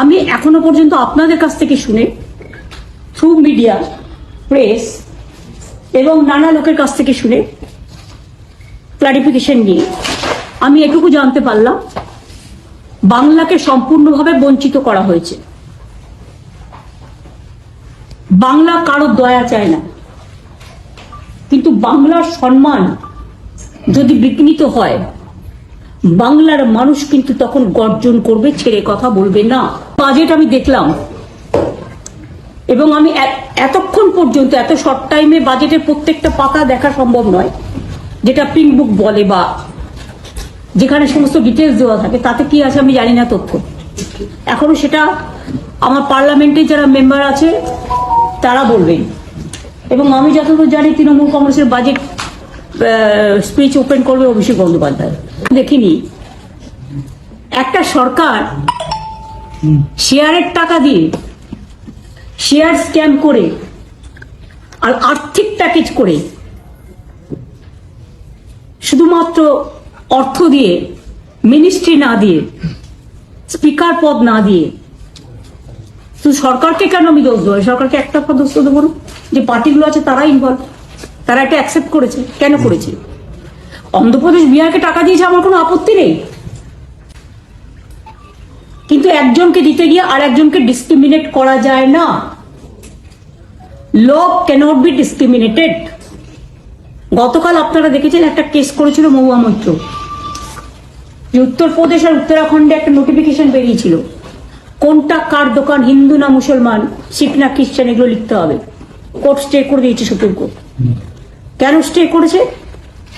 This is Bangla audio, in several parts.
আমি এখনও পর্যন্ত আপনাদের কাছ থেকে শুনে থ্রু মিডিয়া প্রেস এবং নানা লোকের কাছ থেকে শুনে ক্লারিফিকেশন নিয়ে আমি এটুকু জানতে পারলাম, বাংলাকে সম্পূর্ণভাবে বঞ্চিত করা হয়েছে। বাংলা কারও দয়া চায় না। কিন্তু বাংলার সম্মান যদি বিঘ্নিত হয় বাংলার মানুষ কিন্তু তখন গর্জন করবে, ছেড়ে কথা বলবে না। বাজেট আমি দেখলাম। এবং আমি এতক্ষণ পর্যন্ত, এত শর্ট টাইমে বাজেটের প্রত্যেকটা পাতা দেখা সম্ভব নয়, যেটা পিঙ্ক বুক বলে বা যেখানে সমস্ত ডিটেলস দেওয়া থাকে, তাতে কি আছে আমি জানি না তথ্য। এখনও সেটা আমার পার্লামেন্টে যারা মেম্বার আছে, তারা বলবেন এবং আমি যতদূর জানি, তৃণমূল কংগ্রেসের বাজেট স্পিচ ওপেন করবে অভিষেক বন্দ্যোপাধ্যায়। দেখিনি। একটা সরকার শেয়ারের টাকা দিয়ে শেয়ার স্ক্যাম করে আর আর্থিক প্যাকেজ করে শুধুমাত্র অর্থ দিয়ে মিনিস্ট্রি না দিয়ে স্পিকার পদ না দিয়ে, শুধু সরকারকে কেন আমি দোষ দেবো? সরকারকে একটা দোষ দেবো যে পার্টিগুলো আছে তারা ইনভলভ তারা এটা অ্যাকসেপ্ট করেছে। কেন করেছে? অন্ধ্রপ্রদেশ বিহারকে টাকা দিয়েছে, আমার কোনো আপত্তি নেই। কিন্তু একজনকে দিতে গিয়ে আর একজনকে ডিসক্রিমিনেট করা যায় না। ল ক্যানট বি ডিসক্রিমিনেটেড গতকাল আপনারা দেখেছেন একটা কেস করেছিল মহুয়া মৈত্র। যে উত্তরপ্রদেশ আর উত্তরাখণ্ডে একটা নোটিফিকেশন বেরিয়েছিল। কোনটা কার দোকান, হিন্দু না মুসলমান, শিখ না খ্রিস্টান, এগুলো লিখতে হবে। কোর্ট স্টে করে দিয়েছে সুপ্রিম কোর্ট। কেন স্টে করেছে?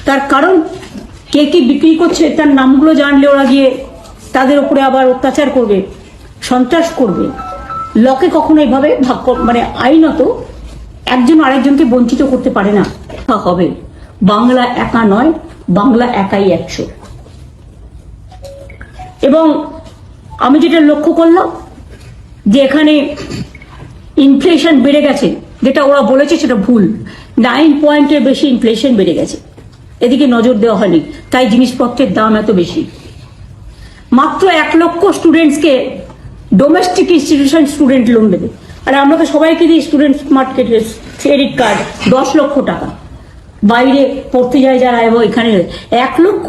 তার কারণ কে কি বিক্রি করছে, তার নামগুলো জানলে ওরা গিয়ে তাদের উপরে আবার অত্যাচার করবে, সন্ত্রাস করবে। লকে কখনো এইভাবে ভাগ মানে আইনত একজন আরেকজনকে বঞ্চিত করতে পারে না। হবে। বাংলা একা নয়, বাংলা একাই একশো। এবং আমি যেটা লক্ষ্য করলাম, যে এখানে ইনফ্লেশন বেড়ে গেছে, যেটা ওরা বলেছে সেটা ভুল। নাইন পয়েন্টের বেশি ইনফ্লেশন বেড়ে গেছে। এদিকে নজর দেওয়া হয়নি। তাই জিনিসপত্রের দাম এত বেশি। মাত্র এক লক্ষ স্টুডেন্টসকে ডোমেস্টিক ইনস্টিটিউশন স্টুডেন্ট লোন দেবে। আর আমরা তো সবাইকে দিই স্টুডেন্ট মার্কেট ক্রেডিট কার্ড দশ লক্ষ টাকা। বাইরে পড়তে যায় যারা এবং এখানে এক লক্ষ,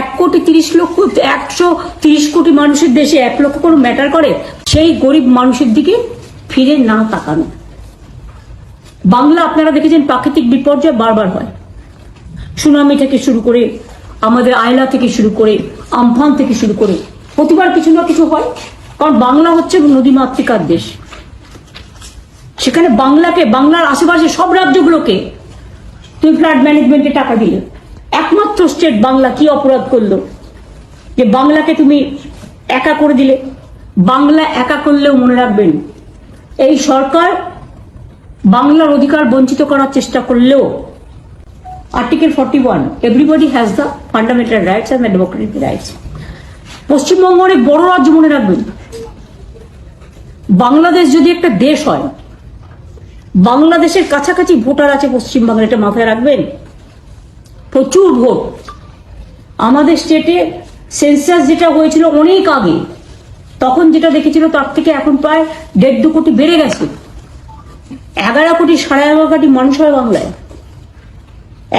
এক কোটি তিরিশ লক্ষ, একশো তিরিশ কোটি মানুষের দেশে এক লক্ষ কোনো ম্যাটার করে? সেই গরিব মানুষের দিকে ফিরে না তাকানো। বাংলা আপনারা দেখেছেন প্রাকৃতিক বিপর্যয় বারবার হয়। সুনামি থেকে শুরু করে, আমাদের আয়লা থেকে শুরু করে, আমফান থেকে শুরু করে, প্রতিবার কিছু না কিছু হয়। কারণ বাংলা হচ্ছে নদীমাতৃকার দেশ। সেখানে বাংলাকে, বাংলার আশেপাশে সব রাজ্যগুলোকে তুমি ফ্লাড ম্যানেজমেন্টে টাকা দিলে। একমাত্র স্টেট বাংলা কি অপরাধ করল? যে বাংলাকে তুমি একা করে দিলে। বাংলা একা করলেও মনে রাখবেন, এই সরকার বাংলার অধিকার বঞ্চিত করার চেষ্টা করলেও article forty one everybody has the fundamental rights and democratic rights Paschimbanga অনেক বড় রাজ্য মনে রাখবেন। বাংলাদেশ যদি একটা দেশ হয়, বাংলাদেশের কাছাকাছি ভোটার আছে পশ্চিমবাংলা এটা মাথায় রাখবেন। প্রচুর ভোট। আমাদের স্টেটে সেন্সাস যেটা হয়েছিল অনেক আগে, তখন যেটা দেখেছিল তার থেকে এখন প্রায় দেড় দু কোটি বেড়ে গেছে। এগারো কোটি সাড়ে এগারো কোটি মানুষ হয় বাংলায়।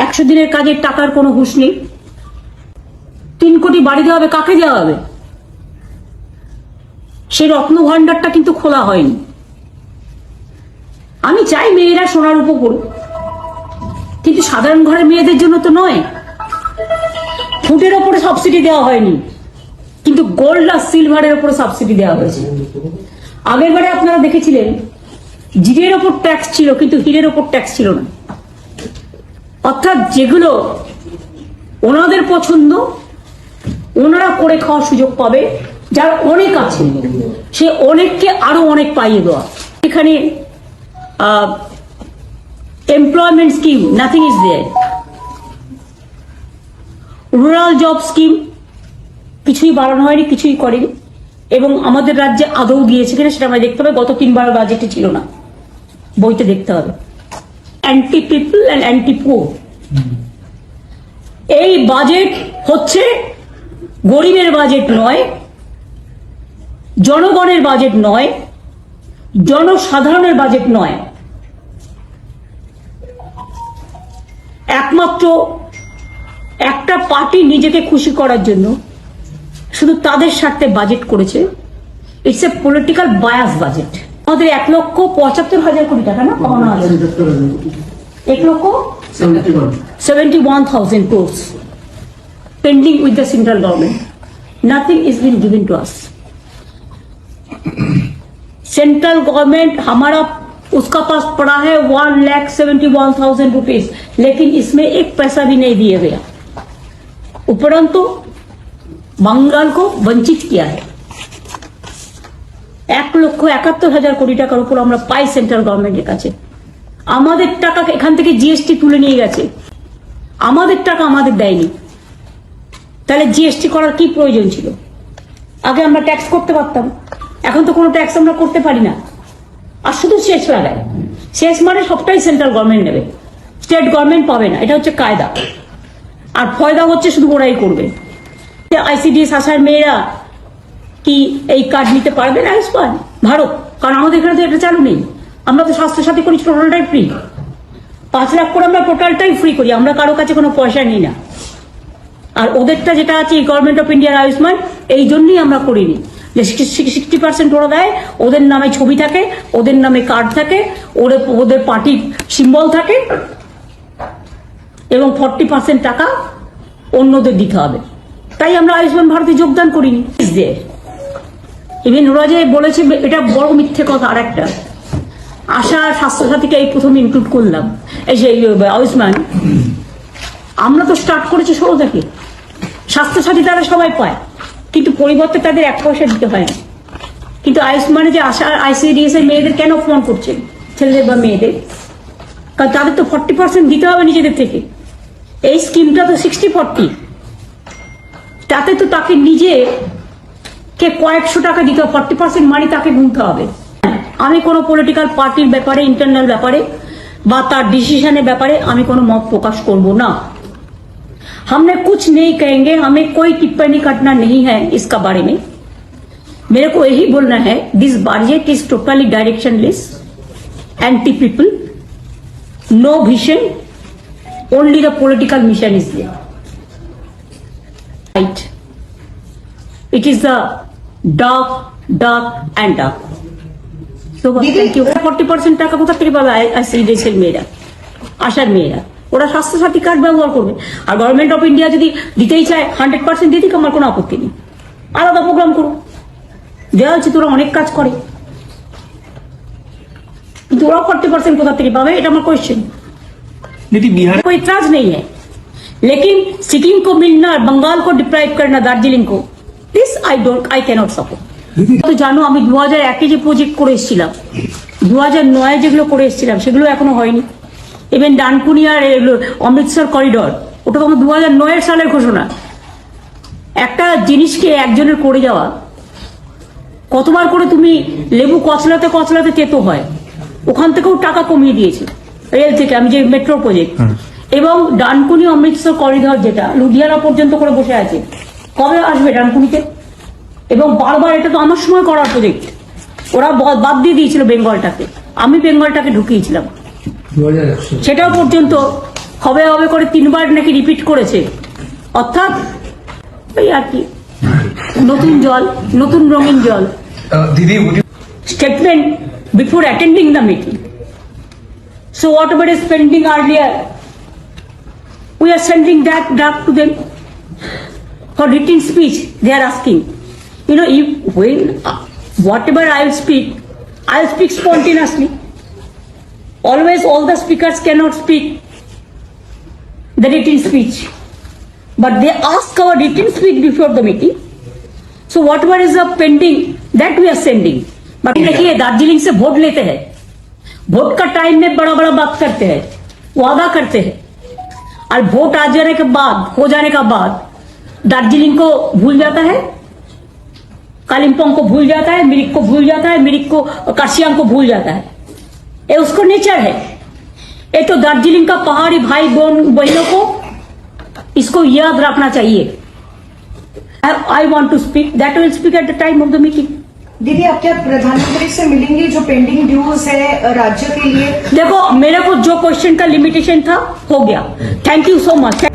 একশো দিনের কাজের টাকার কোনো হুঁশ নেই। তিন কোটি বাড়ি দেওয়া হবে, কাকে দেওয়া হবে? সেই রত্ন ভাণ্ডারটা কিন্তু খোলা হয়নি। আমি চাই মেয়েরা সোনার উপর করুক কিন্তু সাধারণ ঘরের মেয়েদের জন্য তো নয়। ফুটের ওপরে সাবসিডি দেওয়া হয়নি, কিন্তু গোল্ড আর সিলভারের ওপরে সাবসিডি দেওয়া হয়েছে। আগের বারে আপনারা দেখেছিলেন, জিরের ওপর ট্যাক্স ছিল, কিন্তু হীরের ওপর ট্যাক্স ছিল না। অর্থাৎ যেগুলো ওনাদের পছন্দ, ওনারা করে খাওয়ার সুযোগ পাবে, যার অনেক আছে। সে অনেককে আরও অনেক পাইয়ে দেওয়া। এখানে employment scheme nothing is there rural job scheme কিছুই বাড়ানো হয়নি, কিছুই করেনি। এবং আমাদের রাজ্যে আদৌ দিয়েছে কিনা সেটা আমরা দেখতে হবে গত তিনবার বাজেটে ছিল না। বইতে দেখতে হবে। Anti people and anti poor এই বাজেট হচ্ছে গরিবের বাজেট নয়, জনগণের বাজেট নয়, জনসাধারণের বাজেট নয়। একমাত্র একটা পার্টি নিজেকে খুশি করার জন্য শুধু তাদের স্বার্থে বাজেট করেছে। It's a political bias budget আমাদের এক লক্ষ পঁচাত্তর হাজার কোটি টাকা না পাওনা আছে এক লক্ষ seventy one thousand crores pending with the central government. Nothing is been given to us. Central government हमारा उसका पास पड़ा है one lakh seventy one thousand rupees लेकिन इसमें एक पैसा भी नहीं दिया गया उपरंतु बंगाल को वंचित किया है এক লক্ষ একাত্তর হাজার কোটি টাকার উপর আমরা পাই সেন্ট্রাল গভর্নমেন্টের কাছে। আমাদের টাকা এখান থেকে জিএসটি তুলে নিয়ে গেছে। আমাদের টাকা আমাদের দেয়নি। তাহলে জিএসটি করার কি প্রয়োজন ছিল? আগে আমরা ট্যাক্স করতে পারতাম। এখন তো কোনো ট্যাক্স আমরা করতে পারি না। আর শুধু শেষ লাগায় শেষ মানে সবটাই সেন্ট্রাল গভর্নমেন্ট নেবে। স্টেট গভর্নমেন্ট পাবে না। এটা হচ্ছে কায়দা। আর ফয়দা হচ্ছে শুধু ওরাই করবে। আইসিডিএস আসার মেয়েরা কি এই কার্ড নিতে পারবেন আয়ুষ্মান ভারত, কারণ আমাদের এখানে তো এটা চালু নেই। আমরা তো স্বাস্থ্য সাথী করি, টোটালটাই ফ্রি পাঁচ লাখ করে আমরা টোটালটাই ফ্রি করি, আমরা কারও কাছে কোনো পয়সা নিই না। আর ওদেরটা যেটা আছে, এই গভর্নমেন্ট অফ ইন্ডিয়ার আয়ুষ্মান, এই জন্যই আমরা করিনি। যে সিক্সটি পার্সেন্ট ওরা দেয়, ওদের নামে ছবি থাকে, ওদের নামে কার্ড থাকে ওদের ওদের পার্টির সিম্বল থাকে, এবং ফর্টি পার্সেন্ট টাকা অন্যদের দিতে হবে। তাই আমরা আয়ুষ্মান ভারতে যোগদান করিনি। ইভেন ওরা যে বলেছে, এটা বড় মিথ্যে কথা আর একটা আশা স্বাস্থ্যসাথীকে এই প্রথম ইনক্লুড করলাম। এই যে আয়ুষ্মান, আমরা তো স্টার্ট করেছি ষোলো থেকে। স্বাস্থ্যসাথী তারা সবাই পায়, কিন্তু পরিবর্তে তাদের এক পয়সা দিতে হয় না। কিন্তু আয়ুষ্মানে যে আশা, আইসিডিএস এর মেয়েদের কেন ফোন করছেন ছেলেদের বা মেয়েদের? কারণ তাদের তো ফর্টি পার্সেন্ট দিতে হবে নিজেদের থেকে। এই স্কিমটা তো সিক্সটি ফর্টি তাতে তো তাকে নিজে কে কয়েকশো টাকা দিতে হবে ফর্টি পার্সেন্ট মানি তাকে গুনতে হবে আমি কোনো পলিটিক্যাল পার্টির ব্যাপারে ইন্টারনাল ব্যাপারে বা তার ডিসিশনের ব্যাপারে আমি কোনো মত প্রকাশ করব না हमने कुछ नहीं कहेंगे हमें कोई टिप्पणी करना नहीं है इसका बारे में मेरे को यही बोलना है this budget is totally directionless anti people no vision only the political mission is there right it is the ডাক ডাক অ্যান্ড ডাক ফোর্টি পার্সেন্ট টাকা কোথা থেকে পাবে? এই দেশের মেয়েরা আসার মেয়েরা। ওরা স্বাস্থ্যসাথী কার্ড ব্যবহার করবে। আর গভর্নমেন্ট অফ ইন্ডিয়া যদি দিতেই চায় হান্ড্রেড পার্সেন্ট দিয়ে দিক আমার কোনো আপত্তি নেই। আলাদা প্রোগ্রাম করুক। দেওয়া হচ্ছে ওরা অনেক কাজ করে। কিন্তু ওরা ফোর্টি পার্সেন্ট কোথা থেকে পাবে এটা আমার কোয়েশ্চেন कोई নেই হ্যাঁ লেকিন সিকিম কো মিলনা আর और কো ডিপ্রাইভ করে না দার্জিলিং কো। This I don't I cannot support তো জানো আমি দু হাজার একে যে প্রজেক্ট করে এসেছিলাম দু হাজার নয়ে যেগুলো করে এসেছিলাম সেগুলো এখনও হয়নি। ইভেন ডানকুনি ডানকুনিয়ার অমৃতসর করিডর ওটা তো আমার দু হাজার নয়ের সালের ঘোষণা। একটা জিনিসকে একজনের করে যাওয়া কতবার করে তুমি লেবু কচলাতে কচলাতে তেতো হয় ওখান থেকেও টাকা কমিয়ে দিয়েছে রেল থেকে আমি যে মেট্রো প্রজেক্ট এবং ডানকুনি অমৃতসর করিডর যেটা লুধিয়ানা পর্যন্ত করে বসে আছে কবে আসবে ডানকুনিতে? এবং বারবার এটা তো আমার সময় করার প্রজেক্ট ওরা বাদ দিয়ে দিয়েছিল বেঙ্গলটাকে। আমি বেঙ্গলটাকে ঢুকিয়েছিলাম। সেটাও পর্যন্ত হবে হবে করে তিনবার নাকি রিপিট করেছে। অর্থাৎ ওই আর কি নতুন জল নতুন রঙিন জল। would you statement before attending the meeting. So whatever is pending earlier, we are sending that draft to them. For written speech. They are asking, you know, if when uh, whatever I will speak, I will speak spontaneously. Always, all the speakers cannot speak the written speech, but they ask our written speech before the meeting. Whatever is a pending that we are sending बाकी देखिए दार्जिलिंग से वोट लेते हैं वोट का टाइम में बड़ा बड़ा बात करते हैं वादा करते हैं और वोट आ जाने के बाद हो जाने का बाद दार्जिलिंग को भूल जाता है कालिम्पोंग को भूल जाता है मिरिक को भूल जाता है मिरिक को काशियांग को भूल जाता है। ये उसको नेचर है। ये तो दार्जिलिंग का पहाड़ी भाई बहन बहनों को इसको याद रखना चाहिए। I want to speak that will speak at the time of the meeting Didi आप क्या प्रधानमंत्री से मिलेंगे जो पेंडिंग ड्यूज है राज्य के लिए? देखो मेरे को जो क्वेश्चन का लिमिटेशन था हो गया। Thank you so much